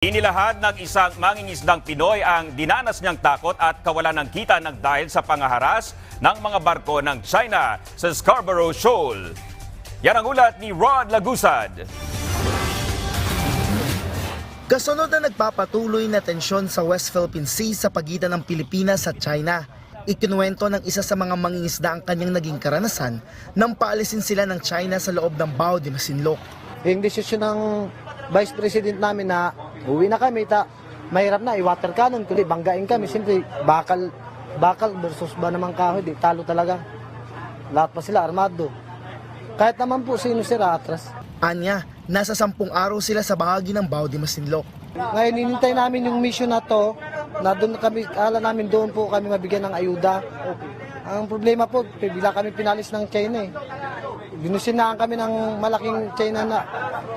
Inilahad ng isang mangingisdang Pinoy ang dinanas niyang takot at kawalan ng kita ng dahil sa pangaharas ng mga barko ng China sa Scarborough Shoal. Yan ang ulat ni Rod Lagusad. Kasunod na nagpapatuloy na tensyon sa West Philippine Sea sa pagitan ng Pilipinas at China. Ikinuwento ng isa sa mga mangingisda ang kanyang naging karanasan nang paalisin sila ng China sa loob ng Bao de Masinloc. Yung desisyon ng Vice President namin na uwi na kami, ta, mahirap na, i-water cannon, kundi banggain kami. Siyempre, bakal, bakal versus ba naman kahoy, di, talo talaga. Lahat pa sila armado. Kahit naman po sino sila atras. Anya, nasa sampung araw sila sa bahagi ng Bao de Masinloc. Ngayon, hinintay namin yung mission na to, na doon kami, kala namin doon po kami mabigyan ng ayuda. Ang problema po, bigla kami pinalis ng China eh. Binusinaan kami ng malaking China na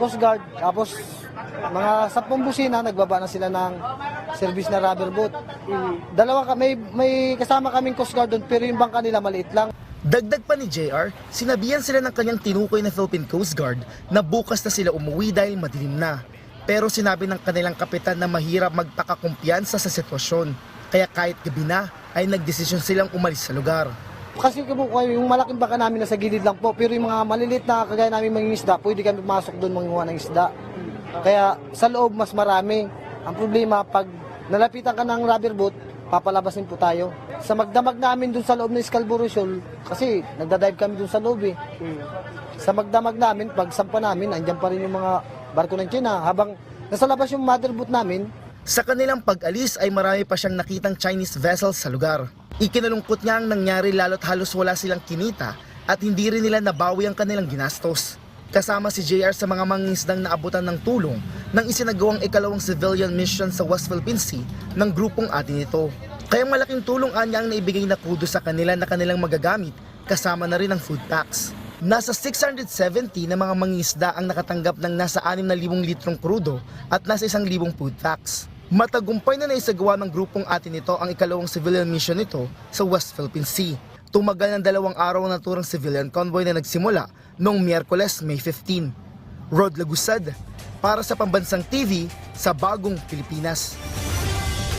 Coast Guard. Tapos, mga sampung busina, nagbaba na sila ng service na rubber boat. Dalawa ka, may, may kasama kaming Coast Guard doon, pero yung bangka nila maliit lang. Dagdag pa ni JR, sinabihan sila ng kanyang tinukoy na Philippine Coast Guard na bukas na sila umuwi dahil madilim na. Pero sinabi ng kanilang kapitan na mahirap magpakakumpiyansa sa sitwasyon. Kaya kahit gabi na, ay nagdesisyon silang umalis sa lugar. Kasi yung malaking baka namin nasa gilid lang po, pero yung mga maliliit na kagaya namin mga isda, pwede kami pumasok doon manguha ng isda. Kaya sa loob mas marami. Ang problema, pag nalapitan ka ng rubber boat, papalabasin po tayo. Sa magdamag namin doon sa loob ng Scarborough Shoal, kasi nagdadive kami doon sa loob eh. Sa magdamag namin, pag sampa namin, andyan pa rin yung mga barko ng China. Habang nasa labas yung mother boat namin, Sa kanilang pag-alis ay marami pa siyang nakitang Chinese vessels sa lugar. Ikinalungkot niya ang nangyari lalo't halos wala silang kinita at hindi rin nila nabawi ang kanilang ginastos. Kasama si JR sa mga mangingisdang naabutan ng tulong nang isinagawang ikalawang civilian mission sa West Philippine Sea ng grupong atin ito. Kaya malaking tulong anya ang naibigay na kudo sa kanila na kanilang magagamit kasama na rin ang food packs. Nasa 670 na mga mangingisda ang nakatanggap ng nasa 6,000 litrong krudo at nasa 1,000 food packs. Matagumpay na naisagawa ng grupong atin ito ang ikalawang civilian mission nito sa West Philippine Sea. Tumagal ng dalawang araw na turang civilian convoy na nagsimula noong Miyerkules, May 15. Rod Lagusad, para sa Pambansang TV sa Bagong Pilipinas.